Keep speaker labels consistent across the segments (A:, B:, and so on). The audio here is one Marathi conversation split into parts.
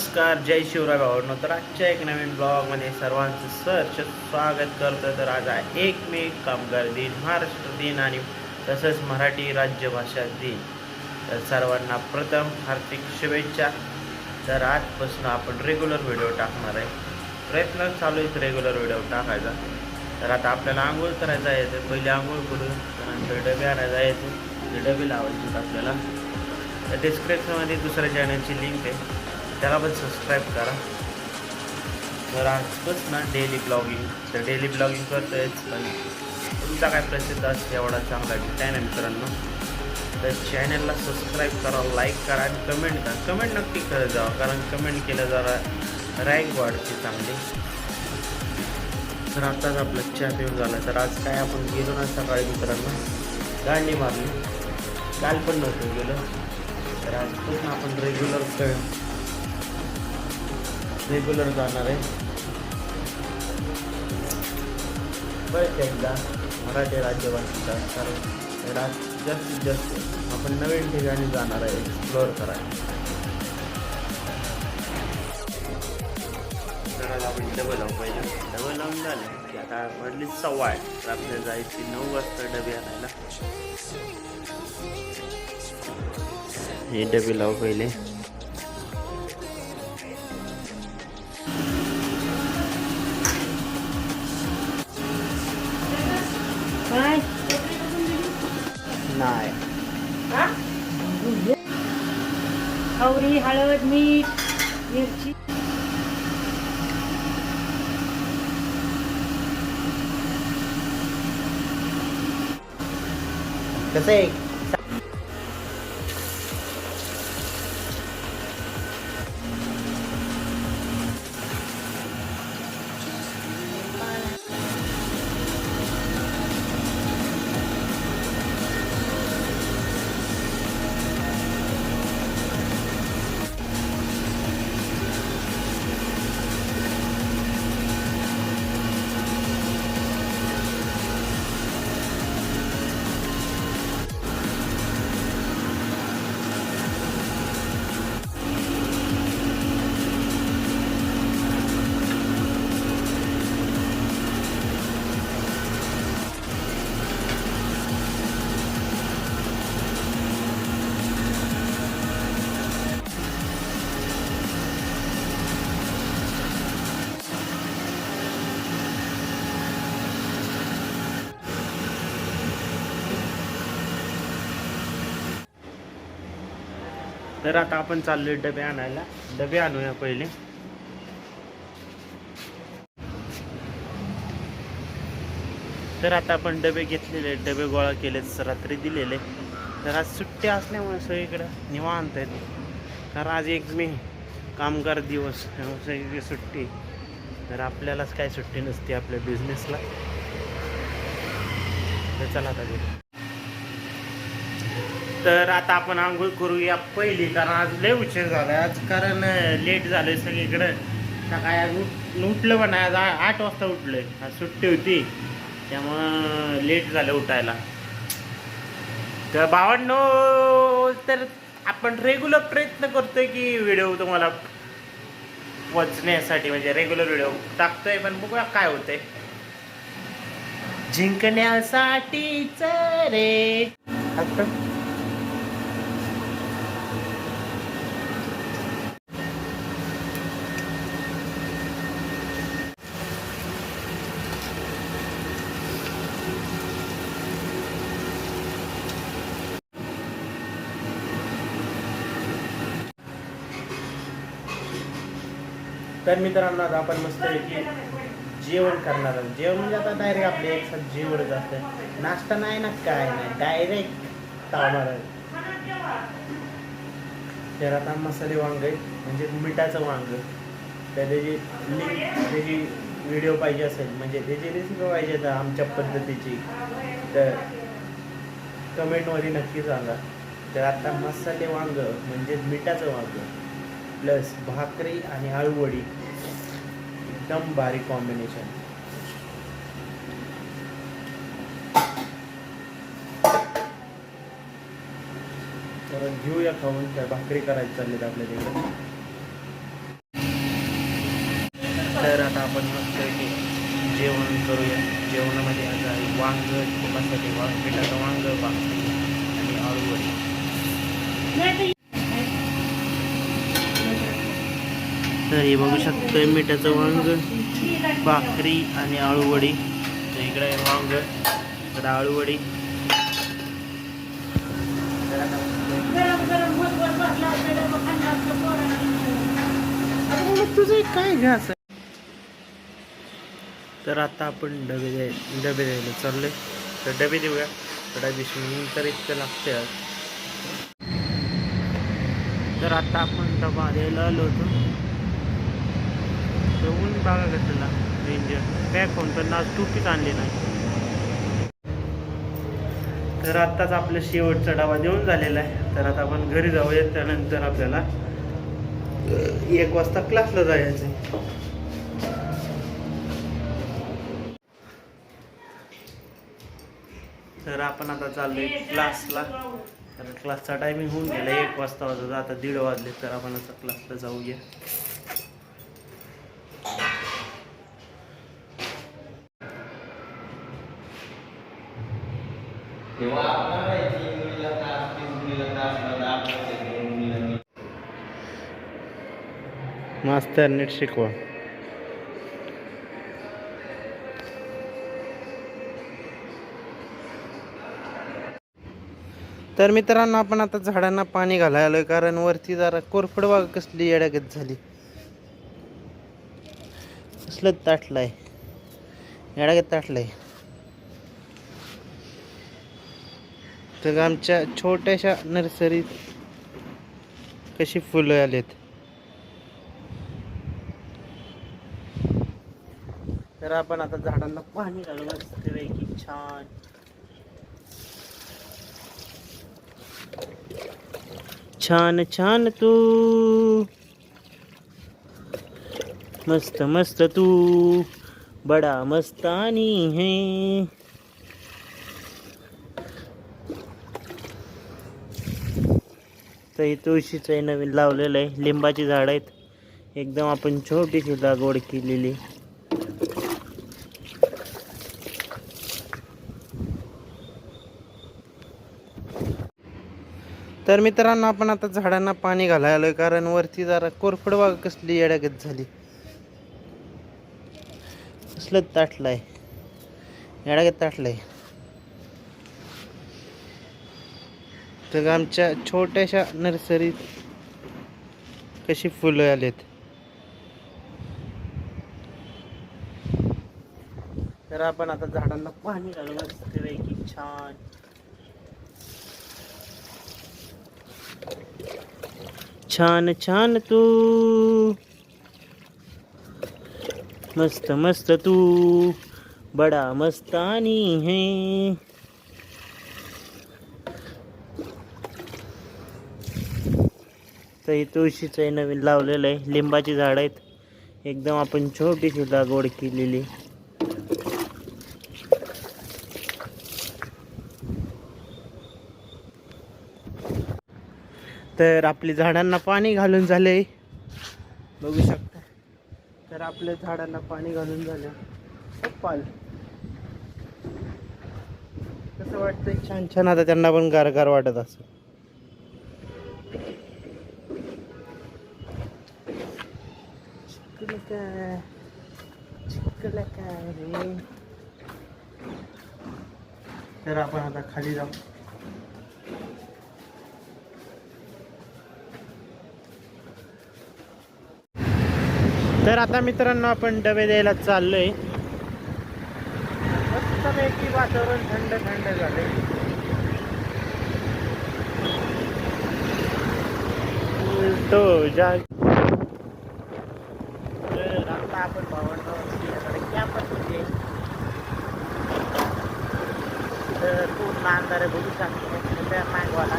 A: नमस्कार जय शिवराय आवडणं तर आजच्या एक नवीन ब्लॉगमध्ये सर्वांचं सहर्ष स्वागत करतो तर आज आहे एक मे कामगार दिन महाराष्ट्र दिन आणि तसंच मराठी राज्यभाषा दिन. तर सर्वांना प्रथम हार्दिक शुभेच्छा. तर आजपासून आपण रेग्युलर व्हिडिओ टाकणार आहे. प्रयत्न चालू आहेत रेग्युलर व्हिडिओ टाकायचा. तर आता आपल्याला आंघोळ करायचं आहे. तर पहिले आंघोळ करून त्यानंतर डबे आणायचा आहे ते डबे लावायचे आपल्याला. तर डिस्क्रिप्शनमध्ये दुसऱ्या चॅनलची लिंक आहे. त्याला पण सबस्क्राईब करा. तर आजपासून डेली ब्लॉगिंग तर डेली ब्लॉगिंग करतोयच पण तुमचा काय प्रसिद्ध असते एवढा चांगला आहे मित्रांनो? तर चॅनलला सबस्क्राईब करा लाईक करा आणि कमेंट करा. कमेंट नक्की करत जावा कारण कमेंट केलं जरा रँक वाढते चांगली. तर आताच आपलं चहा पिऊन झाला. तर आज काय आपण गेलो ना सकाळी मित्रांनो? दांडी मारली. काल पण नव्हतं गेलो. तर आजपासून आपण रेग्युलर रेग्युलर जाणार आहे. बस एकदा मराठी राज्यभाषेचा कारण जास्तीत जास्त आपण नवीन ठिकाणी जाणार आहे एक्सप्लोअर करायला. आपण डबल लावू पाहिजे. डबल लावून झालं की आता वाढली सव्वा आहे. तर आपल्याला जायची नऊ वाजता डबे आणायला. हे डबे लावू पहिले.
B: मोहरी हळद मीठ मिरची.
A: कसं आहे? तर आता आपण चाललोय डबे आणायला. डबे आणूया पहिले. तर आता आपण डबे घेतलेले डबे गोळा केले रात्री दिलेले. तर आज सुट्टी असल्यामुळे सगळीकडं निवांत आहेत. कारण आज एक मे कामगार दिवस सगळी सगळीकडे सुट्टी. तर आपल्यालाच काय सुट्टी नसते आपल्या बिझनेसला तर चला आता घेऊ तर आता आपण आंघोळ करूया पहिली कारण आज लय उशीर झाला आज कारण लेट झालंय सगळीकडं. सकाळी आज उठ उठलं पण आज आठ वाजता उठलोय. आज सुट्टी होती. त्यामुळं लेट झालं उठायला. तर भावांनो तर आपण रेग्युलर प्रयत्न करतोय की व्हिडिओ तुम्हाला पोचण्यासाठी म्हणजे रेग्युलर व्हिडिओ टाकतोय पण बघूया काय होतंय. जिंकण्यासाठीच रे. तर मित्रांनो आता आपण मस्त की जेवण करणार आहोत. जेवण म्हणजे आता डायरेक्ट आपल्या एक साथ जेवणच असतं. नाश्ता नाही ना काय नाही डायरेक्ट तावणार तर आता मसाले वांग म्हणजे मिठाचं वांग. तर त्याची लिंक त्याची व्हिडिओ पाहिजे असेल म्हणजे त्याची रेसिपी पाहिजे तर आमच्या पद्धतीची. तर कमेंटमध्ये नक्की सांगा. तर आता मसाले वांग म्हणजे मिठाचं वांग. प्लस भाकरी आणि आळूवडी. एकदम भारी कॉम्बिनेशन तर घेऊया खाऊन त्या भाकरी करायची चालली आपल्या तिकडे तर आता आपण मस्त जेवण करूया. जेवणामध्ये आता आहे वांग तुपासाठी वांग पिठाचं वांग भाकरी आणि आळूवडी तर हे बघू शकतोय मिठाचं वांग भाकरी आणि आळूवडी. तर इकडे आहे वांग तर आळूवडी. तुझं एक काय घ्यास तर आता आपण डबे द्याय डबे द्यायला चाललोय. तर डबे देऊया तर डबे तर इतकं लागते तर आता आपण डबा द्यायला आलो होतो. तर ऊन बघा कसला डेंजर पॅक होऊन पण आज टोपीच आणली नाही. तर आत्ताच आपला शेवटचा डबा देऊन झालेला आहे. तर आता आपण घरी जाऊयात त्यानंतर आपल्याला एक वाजता क्लासला जायचं आहे. तर आपण आता चाललोय क्लासला तर क्लासचा टायमिंग होऊन गेला. एक वाजता वाजत आता दीड वाजले. तर आपण आता क्लासला जाऊया. मास्तर नीट शिकवा. तर मित्रांनो आपण आता झाडांना पाणी घालायला आलोय कारण वरती जरा कोरफड बाग कसली येड्यागत झाली. कसलं ताटलंय. येड्यागत ताटलंय. तर आमच्या छोट्याशा नर्सरीत कशी फुलं आलेत? तर आपण आता झाडांना पाणी घालू मस्तपैकी छान. छान छान तू. मस्त मस्त तू. बडा मस्तानी है. तर हे तुळशीचं आहे नवीन लावलेलं आहे. लिंबाची झाडं आहेत. एकदम आपण छोटीशी लागवड केलेली. तर मित्रांनो आपण आता झाडांना पाणी घालायला कारण वरती जरा कोरफड बाग कसली येड्यागत झाली. कसलं ताटलंय. येड्यागत ताटलंय. तर आमच्या छोट्याशा नर्सरीत कशी फुलं आलेत? तर आपण आता झाडांना पाणी घालू मस्तपैकी छान. छान छान तू. मस्त मस्त तू. बडा मस्तानी है. तर हे तुळशीचं आहे नवीन लावलेलं आहे. लिंबाची झाडं आहेत. एकदम आपण छोटीशी लागवड केलेली. तर आपली झाडांना पाणी घालून झाले. बघू शकता. तर आपल्या झाडांना पाणी घालून झालं. पाल. कसं वाटतंय? छान छान. आता त्यांना पण गारगार वाटत असं चिकलका काय रे तर आपण आता खाली जाऊ. तर आता मित्रांनो आपण डबे द्यायला चाललोय. मस्तपैकी वातावरण थंड थंड झाले तो जा तर आता आपण भावंडावर कॅम्पसमध्ये तर पूर्ण अंधारे बघू शकतो त्या मँगवाला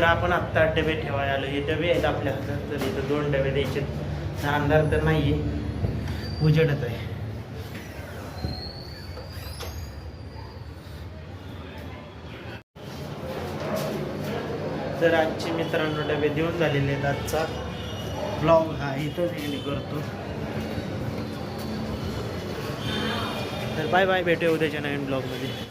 A: तर आपण आत्ता डबे ठेवायला आलो हे डबे आहेत आपल्या हातात तर इथं दोन डबे द्यायचे तर अंधार तर नाही आहे उजेडत आहे. तर आजचे मित्रांनो डबे देऊन झालेले आहेत आजचा ब्लॉग हा इथंच एंड करतो. तर बाय बाय भेटूया उद्याच्या नवीन ब्लॉगमध्ये